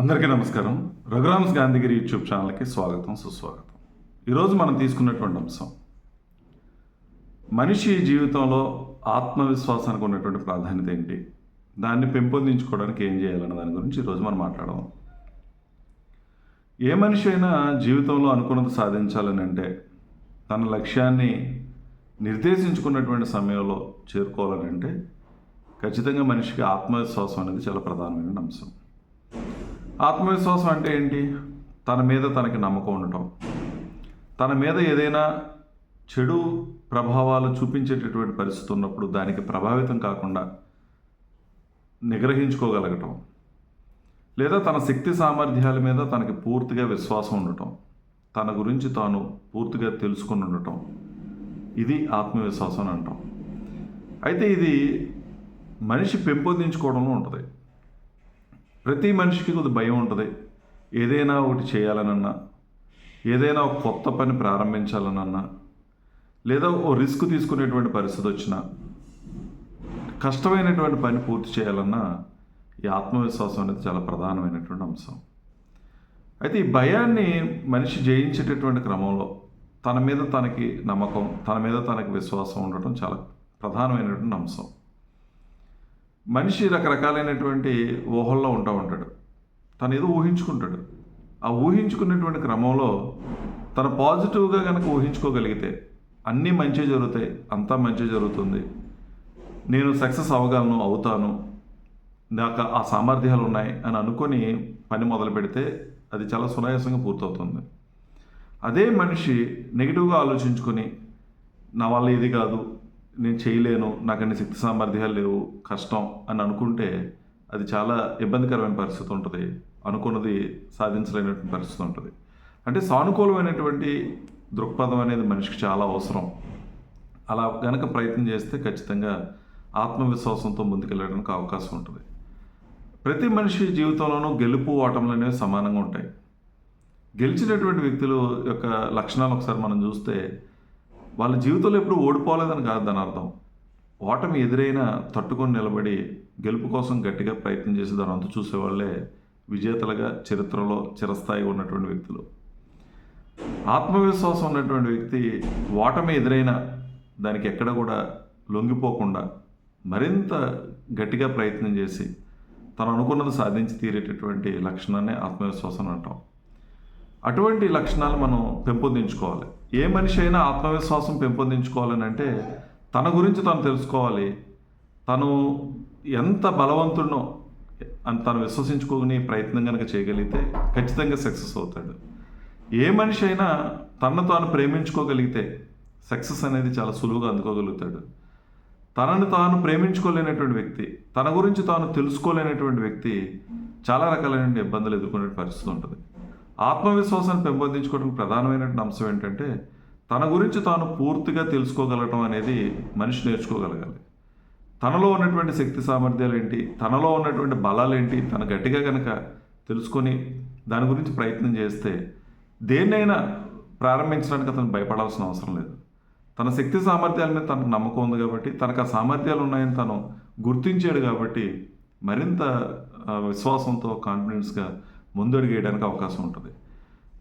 అందరికీ నమస్కారం. రఘురామ్స్ గాంధీగిరి యూట్యూబ్ ఛానల్కి స్వాగతం సుస్వాగతం. ఈరోజు మనం తీసుకున్నటువంటి అంశం మనిషి జీవితంలో ఆత్మవిశ్వాసానికి ఉన్నటువంటి ప్రాధాన్యత ఏంటి? దాన్ని పెంపొందించుకోవడానికి ఏం చేయాలన్న దాని గురించి ఈరోజు మనం మాట్లాడదాం. ఏ మనిషి అయినా జీవితంలో అనుకున్నది సాధించాలని అంటే తన లక్ష్యాన్ని నిర్దేశించుకున్నటువంటి సమయంలో చేరుకోవాలని అంటే ఖచ్చితంగా మనిషికి ఆత్మవిశ్వాసం అనేది చాలా ప్రధానమైన అంశం. ఆత్మవిశ్వాసం అంటే ఏంటి? తన మీద తనకి నమ్మకం ఉండటం. తన మీద ఏదైనా చెడు ప్రభావాలు చూపించేటటువంటి పరిస్థితి ఉన్నప్పుడు దానికి ప్రభావితం కాకుండా నిగ్రహించుకోగలగటం. లేదా తన శక్తి సామర్థ్యాల మీద తనకి పూర్తిగా విశ్వాసం ఉండటం. తన గురించి తాను పూర్తిగా తెలుసుకుని ఉండటం. ఇది ఆత్మవిశ్వాసం అంటాం. అయితే ఇది మనిషి పెంపొందించుకోవడంలో ఉంటుంది. ప్రతి మనిషికి కొద్ది భయం ఉంటుంది. ఏదైనా ఒకటి చేయాలనన్నా ఏదైనా ఒక కొత్త పని ప్రారంభించాలనన్నా లేదా ఓ రిస్క్ తీసుకునేటువంటి పరిస్థితి వచ్చినా కష్టమైనటువంటి పని పూర్తి చేయాలన్నా ఈ ఆత్మవిశ్వాసం అనేది చాలా ప్రధానమైనటువంటి అంశం. అయితే ఈ భయాన్ని మనిషి జయించేటటువంటి క్రమంలో తన మీద తనకి నమ్మకం తన మీద తనకి విశ్వాసం ఉండటం చాలా ప్రధానమైనటువంటి అంశం. మనిషి రకరకాలైనటువంటి ఊహల్లో ఉంటా ఉంటాడు. తను ఏదో ఊహించుకుంటాడు. ఆ ఊహించుకునేటువంటి క్రమంలో తను పాజిటివ్గా కనుక ఊహించుకోగలిగితే అన్నీ మంచి జరుగుతాయి అంతా మంచి జరుగుతుంది. నేను సక్సెస్ అవ్వగలను అవుతాను నాకు ఆ సామర్థ్యాలు ఉన్నాయి అని అనుకొని పని మొదలు పెడితే అది చాలా సునాయాసంగా పూర్తవుతుంది. అదే మనిషి నెగిటివ్గా ఆలోచించుకొని నా వల్ల ఇది కాదు నేను చేయలేను నాకు అన్ని శక్తి సామర్థ్యాలు లేవు కష్టం అని అనుకుంటే అది చాలా ఇబ్బందికరమైన పరిస్థితి ఉంటుంది. అనుకున్నది సాధించలేనటువంటి పరిస్థితి ఉంటుంది. అంటే సానుకూలమైనటువంటి దృక్పథం అనేది మనిషికి చాలా అవసరం. అలా కనుక ప్రయత్నం చేస్తే ఖచ్చితంగా ఆత్మవిశ్వాసంతో ముందుకెళ్ళడానికి అవకాశం ఉంటుంది. ప్రతి మనిషి జీవితంలోనూ గెలుపు ఓటములు అనేవి సమానంగా ఉంటాయి. గెలిచినటువంటి వ్యక్తుల యొక్క లక్షణాలు ఒకసారి మనం చూస్తే వాళ్ళ జీవితంలో ఎప్పుడు ఓడిపోలేదని కాదు దాని అర్థం. ఓటమి ఎదురైనా తట్టుకొని నిలబడి గెలుపు కోసం గట్టిగా ప్రయత్నం చేసి దాని అంత చూసేవాళ్ళే విజేతలుగా చరిత్రలో చిరస్థాయిగా ఉన్నటువంటి వ్యక్తులు. ఆత్మవిశ్వాసం ఉన్నటువంటి వ్యక్తి ఓటమి ఎదురైనా దానికి ఎక్కడ కూడా లొంగిపోకుండా మరింత గట్టిగా ప్రయత్నం చేసి తను అనుకున్నది సాధించి తీరేటటువంటి లక్షణాన్ని ఆత్మవిశ్వాసం అంటాం. అటువంటి లక్షణాలు మనం పెంపొందించుకోవాలి. ఏ మనిషి అయినా ఆత్మవిశ్వాసం పెంపొందించుకోవాలని అంటే తన గురించి తను తెలుసుకోవాలి. తను ఎంత బలవంతుడో అని తను విశ్వసించుకోని ప్రయత్నం కనుక చేయగలిగితే ఖచ్చితంగా సక్సెస్ అవుతాడు. ఏ మనిషి అయినా తనను తాను ప్రేమించుకోగలిగితే సక్సెస్ అనేది చాలా సులువుగా అందుకోగలుగుతాడు. తనను తాను ప్రేమించుకోలేనటువంటి వ్యక్తి తన గురించి తాను తెలుసుకోలేనటువంటి వ్యక్తి చాలా రకాలైన ఇబ్బందులు ఎదుర్కొనే పరిస్థితి ఉంటుంది. ఆత్మవిశ్వాసాన్ని పెంపొందించుకోవడానికి ప్రధానమైనటువంటి అంశం ఏంటంటే తన గురించి తాను పూర్తిగా తెలుసుకోగలగడం అనేది మనిషి నేర్చుకోగలగాలి. తనలో ఉన్నటువంటి శక్తి సామర్థ్యాలు ఏంటి? తనలో ఉన్నటువంటి బలాలు ఏంటి? తన గట్టిగా కనుక తెలుసుకొని దాని గురించి ప్రయత్నం చేస్తే దేన్నైనా ప్రారంభించడానికి అతను భయపడాల్సిన అవసరం లేదు. తన శక్తి సామర్థ్యాల మీద తనకు నమ్మకం ఉంది కాబట్టి తనకు ఆ సామర్థ్యాలు ఉన్నాయని తను గుర్తించాడు కాబట్టి మరింత విశ్వాసంతో కాన్ఫిడెన్స్గా ముందడుగేయడానికి అవకాశం ఉంటుంది.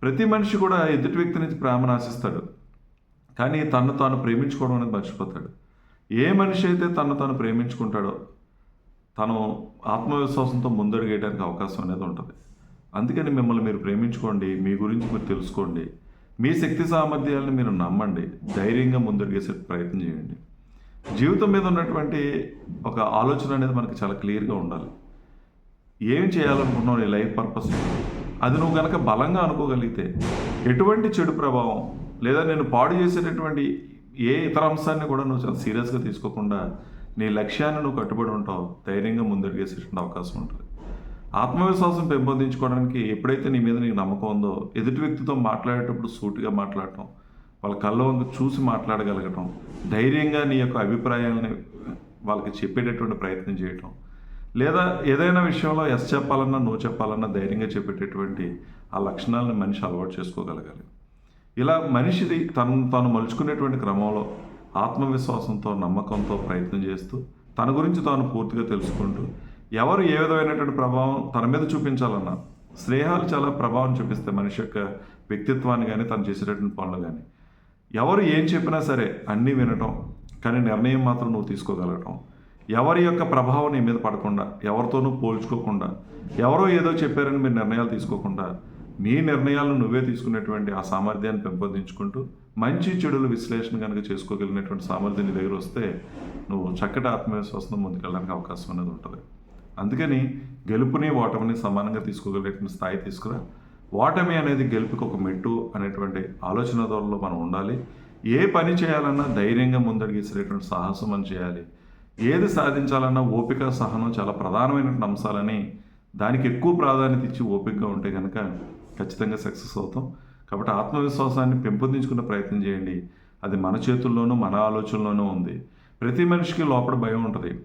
ప్రతి మనిషి కూడా ఎదుటి వ్యక్తి నుంచి ప్రేమను ఆశిస్తాడు. కానీ తను తాను ప్రేమించుకోవడం అనేది మర్చిపోతాడు. ఏ మనిషి అయితే తను తాను ప్రేమించుకుంటాడో తను ఆత్మవిశ్వాసంతో ముందడుగేయడానికి అవకాశం అనేది ఉంటుంది. అందుకని మిమ్మల్ని మీరు ప్రేమించుకోండి మీ గురించి మీరు తెలుసుకోండి మీ శక్తి సామర్థ్యాలను మీరు నమ్మండి ధైర్యంగా ముందడుగేసే ప్రయత్నం చేయండి. జీవితం మీద ఉన్నటువంటి ఒక ఆలోచన అనేది మనకి చాలా క్లియర్గా ఉండాలి. ఏం చేయాలనుకుంటున్నావు నీ లైఫ్ పర్పస్? అది నువ్వు కనుక బలంగా అనుకోగలిగితే ఎటువంటి చెడు ప్రభావం? లేదా నేను పాడు చేసేటటువంటి ఏ ఇతర అంశాన్ని కూడా నువ్వు చాలా సీరియస్గా తీసుకోకుండా నీ లక్ష్యాన్ని నువ్వు కట్టుబడి ఉంటావు ధైర్యంగా ముందడుగేసేటువంటి అవకాశం ఉంటుంది. ఆత్మవిశ్వాసం పెంపొందించుకోవడానికి ఎప్పుడైతే నీ మీద నీకు నమ్మకం ఉందో ఎదుటి వ్యక్తితో మాట్లాడేటప్పుడు సూటిగా మాట్లాడటం వాళ్ళ కళ్ళ వంక చూసి మాట్లాడగలగటం ధైర్యంగా నీ యొక్క అభిప్రాయాలని వాళ్ళకి చెప్పేటటువంటి ప్రయత్నం చేయటం లేదా ఏదైనా విషయంలో ఎస్ చెప్పాలన్నా నో చెప్పాలన్నా ధైర్యంగా చెప్పేటటువంటి ఆ లక్షణాలను మనిషి అలవాటు చేసుకోగలగాలి. ఇలా మనిషిది తను తాను మలుచుకునేటువంటి క్రమంలో ఆత్మవిశ్వాసంతో నమ్మకంతో ప్రయత్నం చేస్తూ తన గురించి తాను పూర్తిగా తెలుసుకుంటూ ఎవరు ఏ విధమైనటువంటి ప్రభావం తన మీద చూపించాలన్నా స్నేహాలు చాలా ప్రభావం చూపిస్తాయి మనిషి యొక్క వ్యక్తిత్వాన్ని కానీ తను చేసేటటువంటి పనులు కానీ ఎవరు ఏం చెప్పినా సరే అన్నీ వినటం కానీ నిర్ణయం మాత్రం నువ్వు తీసుకోగలగటం. ఎవరి యొక్క ప్రభావం నీ మీద పడకుండా ఎవరితోనూ పోల్చుకోకుండా ఎవరో ఏదో చెప్పారని మీరు నిర్ణయాలు తీసుకోకుండా నీ నిర్ణయాలను నువ్వే తీసుకునేటువంటి ఆ సామర్థ్యాన్ని పెంపొందించుకుంటూ మంచి చెడుల విశ్లేషణ కనుక చేసుకోగలిగినటువంటి సామర్థ్యం నీ దగ్గర వస్తే నువ్వు చక్కటి ఆత్మవిశ్వాసంతో ముందుకెళ్ళడానికి అవకాశం అనేది ఉంటుంది. అందుకని గెలుపుని ఓటమిని సమానంగా తీసుకోగలిగేటువంటి స్థాయి తీసుకురా. ఓటమి అనేది గెలుపుకి ఒక మెట్టు అనేటువంటి ఆలోచన ధోరణిలో మనం ఉండాలి. ఏ పని చేయాలన్నా ధైర్యంగా ముందడిగేసేటువంటి సాహసం మనం చేయాలి. ఏది సాధించాలన్నా ఓపిక సహనం చాలా ప్రధానమైనటువంటి అంశాలని దానికి ఎక్కువ ప్రాధాన్యత ఇచ్చి ఓపికగా ఉంటే కనుక ఖచ్చితంగా సక్సెస్ అవుతాం. కాబట్టి ఆత్మవిశ్వాసాన్ని పెంపొందించుకునే ప్రయత్నం చేయండి. అది మన చేతుల్లోనూ మన ఆలోచనలోనూ ఉంది. ప్రతి మనిషికి లోపల భయం ఉంటుంది.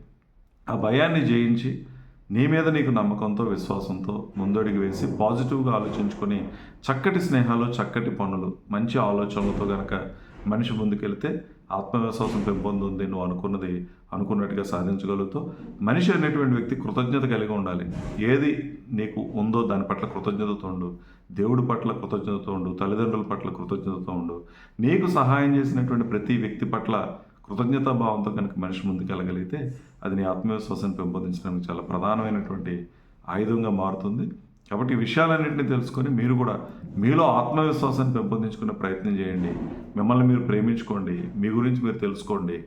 ఆ భయాన్ని జయించి నీ మీద నీకు నమ్మకంతో విశ్వాసంతో ముందడుగు వేసి పాజిటివ్గా ఆలోచించుకొని చక్కటి స్నేహాలు చక్కటి పనులు మంచి ఆలోచనలతో కనుక మనిషి ముందుకెళ్తే ఆత్మవిశ్వాసం పెంపొందుంది నువ్వు అనుకున్నది అనుకున్నట్టుగా సాధించగలుగుతావు మనిషి అనేటువంటి వ్యక్తి కృతజ్ఞత కలిగి ఉండాలి. ఏది నీకు ఉందో దాని పట్ల కృతజ్ఞతతో ఉండు. దేవుడి పట్ల కృతజ్ఞతతో ఉండు తల్లిదండ్రుల పట్ల కృతజ్ఞతతో ఉండు. నీకు సహాయం చేసినటువంటి ప్రతి వ్యక్తి పట్ల కృతజ్ఞతా భావంతో కనుక మనిషి ముందుకెళ్ళగలిగితే అది నీ ఆత్మవిశ్వాసాన్ని పెంపొందించడానికి చాలా ప్రధానమైనటువంటి ఆయుధంగా మారుతుంది. కాబట్టి ఈ విషయాలన్నింటినీ తెలుసుకొని మీరు కూడా మీలో ఆత్మవిశ్వాసాన్ని పెంపొందించుకునే ప్రయత్నం చేయండి. మిమ్మల్ని మీరు ప్రేమించుకోండి. మీ గురించి మీరు తెలుసుకోండి.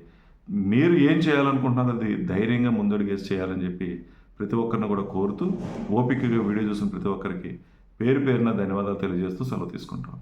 మీరు ఏం చేయాలనుకుంటున్నారో అది ధైర్యంగా ముందడుగేసి చేయాలని చెప్పి ప్రతి ఒక్కరిని కూడా కోరుతూ ఓపికగా వీడియో చూసిన ప్రతి ఒక్కరికి పేరు పేరున ధన్యవాదాలు తెలియజేస్తూ సెలవు తీసుకుంటాను